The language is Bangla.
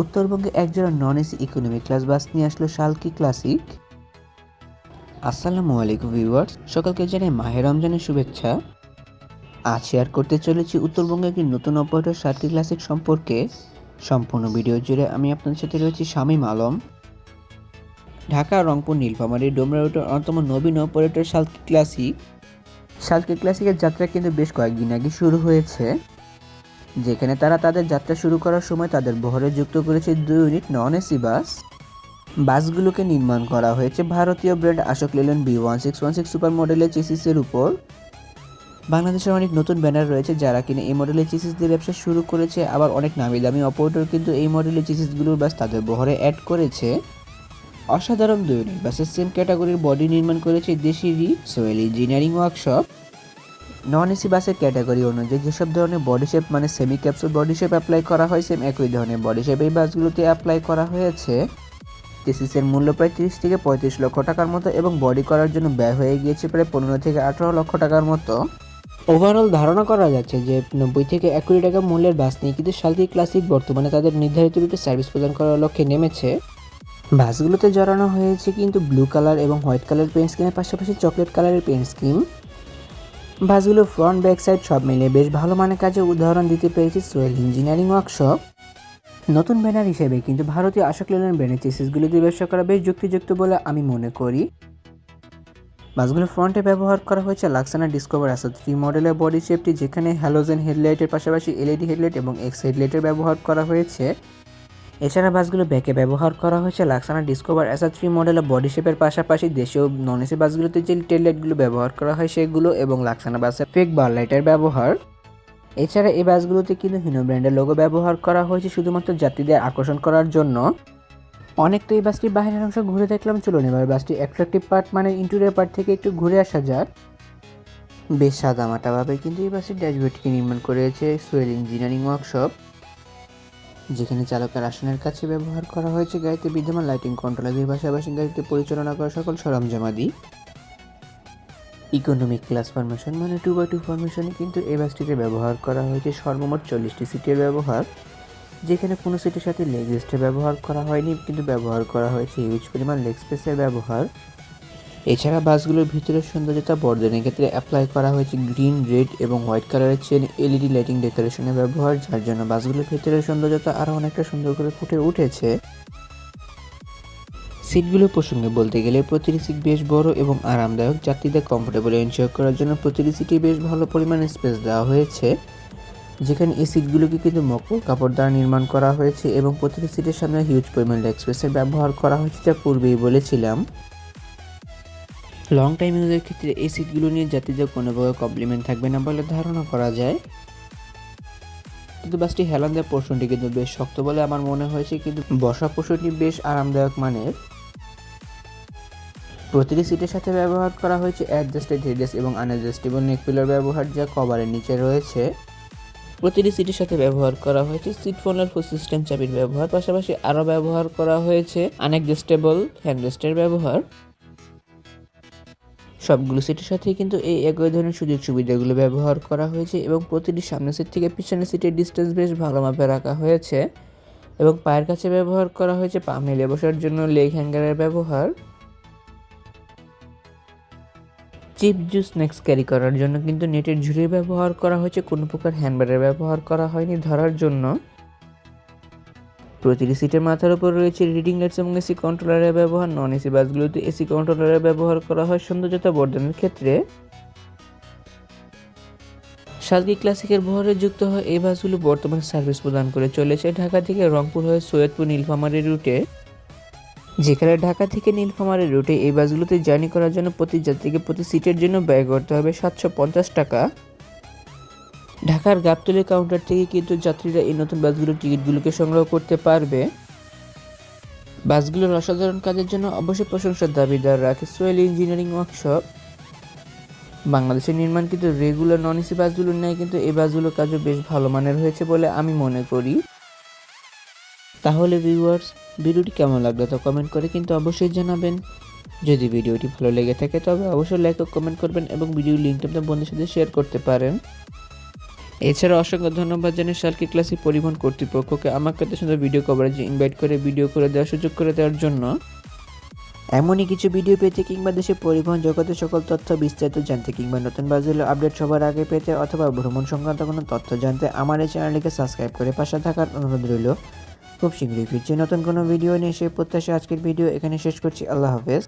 উত্তরবঙ্গে একজোড়া non AC economy class bus নিয়ে আসলো শালকি ক্লাসিক আসসালামু আলাইকুম ভিউয়ার্স সকলকে জানাই মাহের রমজানের শুভেচ্ছা। আজ শেয়ার করতে চলেছি উত্তরবঙ্গে একটি নতুন অপারেটর শালকি ক্লাসিক সম্পর্কে। সম্পূর্ণ ভিডিও জুড়ে আমি আপনাদের সাথে রয়েছি শামীম আলম। ঢাকা, রংপুর, নীলফামারী, ডোমরা রুটের অন্যতম নবীন অপারেটর শালকি ক্লাসিক শালকি ক্লাসিকের যাত্রা কিন্তু বেশ কয়েকদিন আগে শুরু হয়েছে। যেখানে তারা তাদের যাত্রা শুরু করার সময় তাদের বহরে যুক্ত করেছে দুই ইউনিট নন এসি বাস। বাসগুলোকে নির্মাণ করা হয়েছে ভারতীয় brand Ashok Leyland B one six one six super মডেলের চেসিসের উপর। বাংলাদেশের অনেক নতুন ব্যানার রয়েছে যারা কিনা এই মডেলের চেসিস দিয়ে ব্যবসা শুরু করেছে, আবার অনেক নামি দামি অপারেটর কিন্তু এই মডেলের চেসিসগুলোর বাস তাদের বহরে অ্যাড করেছে। অসাধারণ দুই ইউনিট বাসের সেম ক্যাটাগরির বডি নির্মাণ করেছে দেশি রি সোয়েল ইঞ্জিনিয়ারিং ওয়ার্কশপ নন এসি বাসের ক্যাটাগরি অনুযায়ী যেসব ধরনের বডি শেপ মানে semi capsule body shape apply করা হয় সেম একই ধরনের বডি শেপ এই বাসগুলোতে অ্যাপ্লাই করা হয়েছে। টেসিসের মূল্য প্রায় তিরিশ থেকে পঁয়ত্রিশ লক্ষ টাকার মতো এবং বডি করার জন্য ব্যয় হয়ে গিয়েছে প্রায় পনেরো থেকে আঠারো লক্ষ টাকার মতো। ওভারঅল ধারণা করা যাচ্ছে যে নব্বই থেকে এক কোটি টাকা মূল্যের বাস নিয়ে কিন্তু শালকি ক্লাসিক বর্তমানে তাদের নির্ধারিত রুটে সার্ভিস প্রদান করার লক্ষ্যে নেমেছে। বাসগুলোতে জড়ানো হয়েছে কিন্তু ব্লু কালার এবং হোয়াইট কালার পেন্ট স্কিমের পাশাপাশি চকলেট কালারের পেন্ট স্কিম বাসগুলো ফ্রন্ট ব্যাক সাইড সব মিলিয়ে বেশ ভালো মানের কাজে উদাহরণ দিতে পেরেছি সোয়েল ইঞ্জিনিয়ারিং ওয়ার্কশপ নতুন ব্যানার হিসেবে কিন্তু ভারতীয় আশোক লেলেন ব্র্যান্ডের চেসিসগুলিতে ব্যবসা করা বেশ যুক্তিযুক্ত বলে আমি মনে করি। বাসগুলো ফ্রন্টে ব্যবহার করা হয়েছে লাক্সানা ডিসকভার অ্যাসো থ্রি মডেলের বডি শেপটি যেখানে হ্যালোজেন হেডলাইটের পাশাপাশি এলইডি হেডলাইট এবং এক্স হেডলাইটের ব্যবহার করা হয়েছে। এছাড়া বাসগুলো ব্যাকে ব্যবহার করা হয়েছে লাক্সানা ডিসকভার এসা থ্রি মডেলের বডি শেপের পাশাপাশি দেশীয় নন এসি বাসগুলোতে যে টেল লাইটগুলো ব্যবহার করা হয় সেগুলো এবং লাক্সানা বাসের ফেক বার লাইটের ব্যবহার। এছাড়া এই বাসগুলোতে কিন্তু হিনো ব্র্যান্ডের লোগো ব্যবহার করা হয়েছে শুধুমাত্র যাত্রীদের আকর্ষণ করার জন্য। অনেক তো এই বাসটির বাইরের অংশ ঘুরে দেখলাম, চলুন এবার বাসটি অ্যাট্রাকটিভ পার্ট মানে ইন্টেরিয়র পার্ট থেকে একটু ঘুরে আসা যাক। বেশ সাদামাটাভাবে কিন্তু এই বাসটির ড্যাশবোর্ডকে নির্মাণ করেছে সোয়েল ইঞ্জিনিয়ারিং ওয়ার্কশপ যেখানে চালকের আসনের কাছে ব্যবহার করা হয়েছে গাড়িতে বিদ্যমান লাইটিং কন্ট্রোলারের পাশাপাশি গাড়িতে পরিচালনা করা সকল সরঞ্জামাদি। ইকোনমিক ক্লাস ফরমেশন মানে টু বাই টু ফরমেশনে কিন্তু এই বাসটিতে ব্যবহার করা হয়েছে সর্বমোট চল্লিশটি সিটের ব্যবহার, যেখানে কোনো সিটের সাথে লেগ রেস্টের ব্যবহার করা হয়নি, কিন্তু ব্যবহার করা হয়েছে হিউজ পরিমাণ লেগ স্পেসের ব্যবহার। এছাড়া বাসগুলোর ভিতরের সৌন্দর্যতা বর্ধনের ক্ষেত্রে অ্যাপ্লাই করা হয়েছে গ্রিন রেড এবং হোয়াইট কালারের চেন এলইডি লাইটিং ডেকোরেশনের ব্যবহার, যার জন্য বাসগুলোর ভিতরের সৌন্দর্যতা আরও অনেকটা সুন্দর করে ফুটে উঠেছে। সিটগুলো প্রসঙ্গে বলতে গেলে প্রতিটি সিট বেশ বড় এবং আরামদায়ক। যাত্রীদের কমফোর্টেবল এনজয় করার জন্য প্রতিটি সিটে বেশ ভালো পরিমাণে স্পেস দেওয়া হয়েছে। যেখানে এই সিটগুলোকে কিন্তু মকল কাপড় দ্বারা নির্মাণ করা হয়েছে এবং প্রতিটি সিটের সামনে হিউজ পরিমাণ লেগ স্পেসের ব্যবহার করা হয়েছে, যা পূর্বেই বলেছিলাম। লং টাইম ইউজের ক্ষেত্রে এই সিটগুলো নিয়ে যাত্রীদের কোনো প্রকার কমপ্লিমেন্ট থাকবে না বলে ধারণা করা যায়। কিন্তু বাসটি হেলান দেওয়ার পোর্শনটি কিন্তু বেশ শক্ত বলে আমার মনে হয়েছে, কিন্তু বসা পোর্শনটি বেশ আরামদায়ক মানের। প্রতিটি সিটের সাথে ব্যবহার করা হয়েছে অ্যাডজাস্টেড হেডেস এবং আনঅ্যাডজাস্টেবল নেক পিলার ব্যবহার যা কভারের নিচে রয়েছে। প্রতিটি সিটের সাথে ব্যবহার করা হয়েছে সিট ফোনার ফুল সিস্টেম চাবির ব্যবহার, পাশাপাশি আরও ব্যবহার করা হয়েছে আনঅ্যাডজাস্টেবল হ্যান্ডরেস্টের ব্যবহার। সবগুলো সিটের সাথেই কিন্তু এই একই ধরনের সুযোগ সুবিধাগুলো ব্যবহার করা হয়েছে এবং প্রতিটি সামনের সিট থেকে পিছনের সিটের ডিস্টেন্স বেশ ভালো মাপে রাখা হয়েছে এবং পায়ের কাছে ব্যবহার করা হয়েছে পা মেলে বসার জন্য লেগ হ্যাঙ্গারের ব্যবহার। চিপ জুস স্ন্যাক্স ক্যারি করার জন্য কিন্তু নেটের ঝুড়ি ব্যবহার করা হয়েছে, কোনো প্রকার হ্যান্ডব্যাগের ব্যবহার করা হয়নি ধরার জন্য। প্রতিটি সিটের মাথার উপর রয়েছে রিডিং লাইটস এবং এসি কন্ট্রোলারের ব্যবহার। নন এসি বাসগুলোতে এসি কন্ট্রোলারের ব্যবহার করা হয় সৌন্দর্যতা বর্ধনের ক্ষেত্রে। শালকি ক্লাসিকের বহরে যুক্ত হয় এই বাসগুলো বর্তমানে সার্ভিস প্রদান করে চলেছে ঢাকা থেকে রংপুর হয়ে সৈয়দপুর নীলফামারী রুটে। যেখানে ঢাকা থেকে নীলফামারী রুটে এই বাসগুলোতে জার্নি করার জন্য প্রতি যাত্রীকে প্রতি সিটের জন্য ব্যয় করতে হবে সাতশো পঞ্চাশ টাকা। ঢাকার গাবতলী কাউন্টার থেকে কিন্তু যাত্রীরা এই নতুন বাসগুলোর টিকিটগুলোকে সংগ্রহ করতে পারবে। বাসগুলোর অসাধারণ কাজের জন্য অবশ্যই প্রশংসার দাবিদার রাখে সোয়েল ইঞ্জিনিয়ারিং ওয়ার্কশপ। বাংলাদেশের নির্মাণকৃত রেগুলার নন এসি বাসগুলোর ন্যায় কিন্তু এই বাসগুলোর কাজও বেশ ভালো মানের হয়েছে বলে আমি মনে করি। তাহলে ভিউয়ার্স ভিডিওটি কেমন লাগল তো কমেন্ট করে কিন্তু অবশ্যই জানাবেন। যদি ভিডিওটি ভালো লেগে থাকে তবে অবশ্যই লাইক ও কমেন্ট করবেন এবং ভিডিও লিঙ্কটা আপনার বন্ধুদের সাথে শেয়ার করতে পারেন। এছাড়া অসংখ্য ধন্যবাদ জানাই শালকি ক্লাসিক পরিবহন কর্তৃপক্ষকে আমাকে এত সুন্দর ভিডিও কভারেজে ইনভাইট করে ভিডিও করে দেওয়ার সুযোগ করে দেওয়ার জন্য। এমনই কিছু ভিডিও পেতে কিংবা দেশে পরিবহন জগতের সকল তথ্য বিস্তারিত জানতে কিংবা নতুন বাজেলো আপডেট সবার আগে পেতে অথবা ভ্রমণ সংক্রান্ত কোনো তথ্য জানতে আমার এই চ্যানেলটিকে সাবস্ক্রাইব করে পাশে থাকার অনুরোধ রইল। খুব শীঘ্রই ফিরছি নতুন কোনো ভিডিও নিয়ে, সেই প্রত্যাশা আজকের ভিডিও এখানে শেষ করছি। আল্লাহ হাফেজ।